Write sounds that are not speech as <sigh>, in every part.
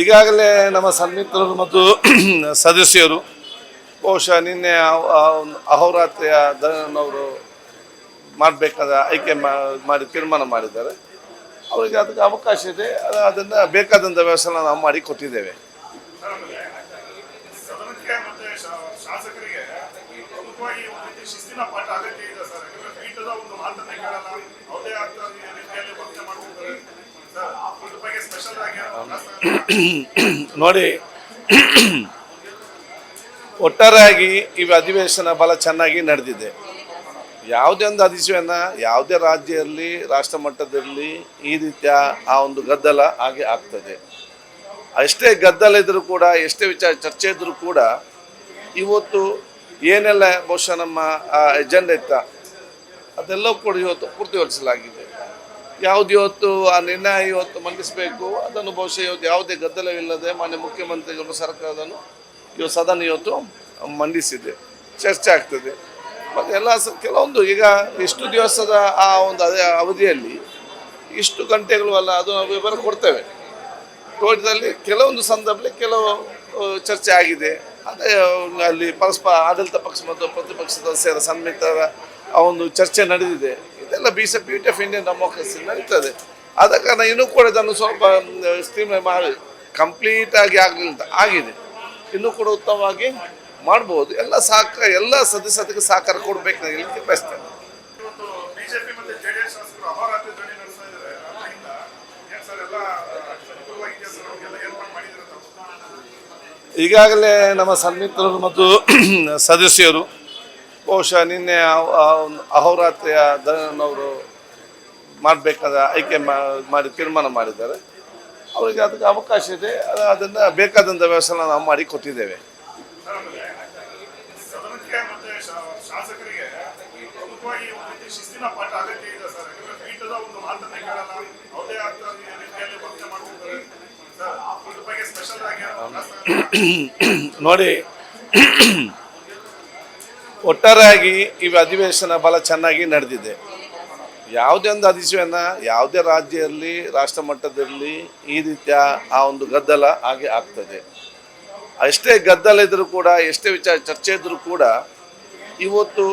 ಈಗಾಗಲೇ ನಮ್ಮ ಸನ್ಮಿತ್ರರು ಮತ್ತು <clears throat> ಸದಸ್ಯರು, ಬಹುಶಃ ನಿನ್ನೆ ಅಹೋರಾತ್ರಿಯ ದನವರು ಮಾಡಬೇಕಾದ ಆಯ್ಕೆ ಮಾಡಿ ತೀರ್ಮಾನ ಮಾಡಿದ್ದಾರೆ. ಅವರಿಗೆ ಅದಕ್ಕೆ ಅವಕಾಶ ಇದೆ. ಅದನ್ನು ಬೇಕಾದಂಥ ವ್ಯವಸ್ಥೆ ನಾವು ಮಾಡಿ ಕೊಟ್ಟಿದ್ದೇವೆ. ಶಾಸಕರಿಗೆ ಪಾಠ <coughs> ನೋಡಿ, <coughs> ಒಟ್ಟಾರೆಯಾಗಿ ಈ ಅಧಿವೇಶನ ಬಹಳ ಚೆನ್ನಾಗಿ ನಡೆದಿದೆ. ಯಾವುದೇ ಒಂದು ಅಧಿವೇಶನ, ಯಾವುದೇ ರಾಜ್ಯ ಇರಲಿ ರಾಷ್ಟ್ರ ಮಟ್ಟದಲ್ಲಿ ಈ ರೀತಿಯ ಆ ಒಂದು ಗದ್ದಲ ಹಾಗೆ ಆಗ್ತದೆ. ಅಷ್ಟೇ ಗದ್ದಲ ಇದ್ರೂ ಕೂಡ, ಎಷ್ಟೇ ವಿಚಾರ ಚರ್ಚೆ ಇದ್ರೂ ಕೂಡ, ಇವತ್ತು ಏನೆಲ್ಲ ಬಹುಶಃ ನಮ್ಮ ಎಜೆಂಡಾ ಇತ್ತ, ಅದೆಲ್ಲವೂ ಕೂಡ ಇವತ್ತು ಪೂರ್ತಿಗೊಳಿಸಲಾಗಿದೆ. ಯಾವ್ದು ಇವತ್ತು, ಆ ನಿರ್ಣಯ ಇವತ್ತು ಮಂಡಿಸಬೇಕು, ಅದನ್ನು ಬಹುಶಃ ಇವತ್ತು ಯಾವುದೇ ಗದ್ದಲವಿಲ್ಲದೆ ಮಾನ್ಯ ಮುಖ್ಯಮಂತ್ರಿಗಳು ಸರ್ಕಾರದನ್ನು ಇವತ್ತು ಸದನ ಇವತ್ತು ಮಂಡಿಸಿದೆ. ಚರ್ಚೆ ಆಗ್ತದೆ. ಮತ್ತು ಎಲ್ಲ ಕೆಲವೊಂದು ಈಗ ಇಷ್ಟು ದಿವಸದ ಆ ಒಂದು ಅದೇ ಅವಧಿಯಲ್ಲಿ ಇಷ್ಟು ಗಂಟೆಗಳು ಅಲ್ಲ, ಅದು ನಾವು ವಿವರ ಕೊಡ್ತೇವೆ. ತೋಟದಲ್ಲಿ ಕೆಲವೊಂದು ಸಂದರ್ಭದಲ್ಲಿ ಕೆಲವು ಚರ್ಚೆ ಆಗಿದೆ. ಅದೇ, ಅಲ್ಲಿ ಪರಸ್ಪರ ಆಡಳಿತ ಪಕ್ಷ ಮತ್ತು ಪ್ರತಿಪಕ್ಷ ಸದಸ್ಯರ ಸನ್ಮಿತರ ಆ ಒಂದು ಚರ್ಚೆ ನಡೆದಿದೆ. ಇದೆಲ್ಲ B C P of Indian democracy ನಡೀತದೆ. ಆದ ಕಾರಣ ಇನ್ನೂ ಕೂಡ ಇದನ್ನು ಸ್ವಲ್ಪ ಸ್ಟ್ರೀಮ್ ಮಾಡಿ ಕಂಪ್ಲೀಟ್ ಆಗಿ ಆಗಲಿಲ್ಲ ಆಗಿದೆ. ಇನ್ನೂ ಕೂಡ ಉತ್ತಮವಾಗಿ ಮಾಡ್ಬೋದು. ಎಲ್ಲ ಸಹಕಾರ ಎಲ್ಲ ಸದಸ್ಯರಿಗೆ ಸಹಕಾರ ಕೊಡಬೇಕು ನಾನು ಹೇಳಿಕ್ಕೆ ಬಯಸ್ತೇನೆ ಈಗಾಗಲೇ ನಮ್ಮ ಸನ್ಮಿತ್ರರು ಮತ್ತು <clears throat> ಸದಸ್ಯರು ಬಹುಶಃ ನಿನ್ನೆ ಅಹೋರಾತ್ರಿಯ ದನವರು ಮಾಡಬೇಕಾದ ಆಯ್ಕೆ ಮಾಡಿ ತೀರ್ಮಾನ ಮಾಡಿದ್ದಾರೆ. ಅವರಿಗೆ ಅದಕ್ಕೆ ಅವಕಾಶ ಇದೆ. ಅದನ್ನು ಬೇಕಾದಂಥ ವ್ಯವಸ್ಥೆ ನಾವು ಮಾಡಿ ಕೊಟ್ಟಿದ್ದೇವೆ. ನೋಡಿ ಒಟ್ಟಾರೆಯಾಗಿ ಈ ಅಧಿವೇಶನ ಬಹಳ ಚೆನ್ನಾಗಿ ನಡೆದಿದೆ. ಯಾವುದೇ ಒಂದು ಅಧಿವೇಶನ ಯಾವುದೇ ರಾಜ್ಯ ಇರಲಿ ರಾಷ್ಟ್ರ ಮಟ್ಟದಲ್ಲಿ ಈ ರೀತಿಯ ಆ ಒಂದು ಗದ್ದಲ ಹಾಗೆ ಆಗ್ತದೆ. ಅಷ್ಟೇ ಗದ್ದಲ ಇದ್ರೂ ಕೂಡ, ಎಷ್ಟೇ ವಿಚಾರ ಚರ್ಚೆ ಇದ್ರೂ ಕೂಡ ಇವತ್ತು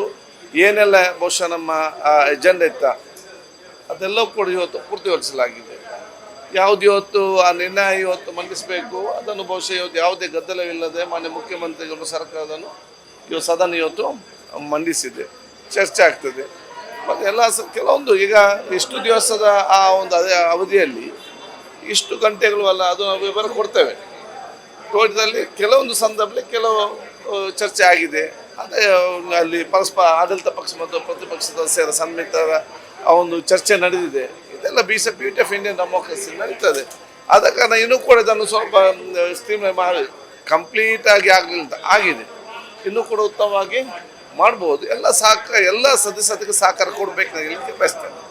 ಏನೆಲ್ಲ ಬಹುಶಃ ನಮ್ಮ ಎಜೆಂಡಾ ಇತ್ತ, ಅದೆಲ್ಲವೂ ಕೂಡ ಇವತ್ತು ಪೂರ್ತಿಗೊಳಿಸಲಾಗಿದೆ. ಯಾವ್ದು ಇವತ್ತು, ಆ ನಿರ್ಣಯ ಇವತ್ತು ಮಂಡಿಸಬೇಕು, ಅದನ್ನು ಬಹುಶಃ ಇವತ್ತು ಯಾವುದೇ ಗದ್ದಲವಿಲ್ಲದೆ ಮಾನ್ಯ ಮುಖ್ಯಮಂತ್ರಿಗಳು ಸರ್ಕಾರದನ್ನು ಇವತ್ತು ಸದನ ಇವತ್ತು ಮಂಡಿಸಿದೆ. ಚರ್ಚೆ ಆಗ್ತದೆ. ಮತ್ತು ಎಲ್ಲ ಸ, ಕೆಲವೊಂದು ಈಗ ಇಷ್ಟು ದಿವಸದ ಆ ಒಂದು ಅದೇ ಅವಧಿಯಲ್ಲಿ ಇಷ್ಟು ಗಂಟೆಗಳು ಅಲ್ಲ, ಅದು ನಾವು ವಿವರ ಕೊಡ್ತೇವೆ. ತೋಟದಲ್ಲಿ ಕೆಲವೊಂದು ಸಂದರ್ಭದಲ್ಲಿ ಕೆಲವು ಚರ್ಚೆ ಆಗಿದೆ. ಅದೇ ಅಲ್ಲಿ ಪರಸ್ಪರ ಆಡಳಿತ ಪಕ್ಷ ಮತ್ತು ಪ್ರತಿಪಕ್ಷ ಸದಸ್ಯರ ಸನ್ಮಿತರ ಆ ಒಂದು ಚರ್ಚೆ ನಡೆದಿದೆ. ಇದೆಲ್ಲ B C P of Indian democracy ನಡೀತದೆ. ಆದ ಕಾರಣ ಇನ್ನೂ ಕೂಡ ಇದನ್ನು ಸ್ವಲ್ಪ ಸ್ಟ್ರೀಮ್ ಮಾಡಿ ಕಂಪ್ಲೀಟ್ ಆಗಿ ಆಗಲಿಲ್ಲ ಆಗಿದೆ. ಇನ್ನೂ ಕೂಡ ಉತ್ತಮವಾಗಿ ಮಾಡ್ಬೋದು. ಎಲ್ಲ ಸಹಕಾರ ಎಲ್ಲ ಸದಸ್ಯರಿಗೆ ಸಹಕಾರ ಕೊಡಬೇಕು ನಾನು ಹೇಳಿಕ್ಕೆ ಬಯಸ್ತೇನೆ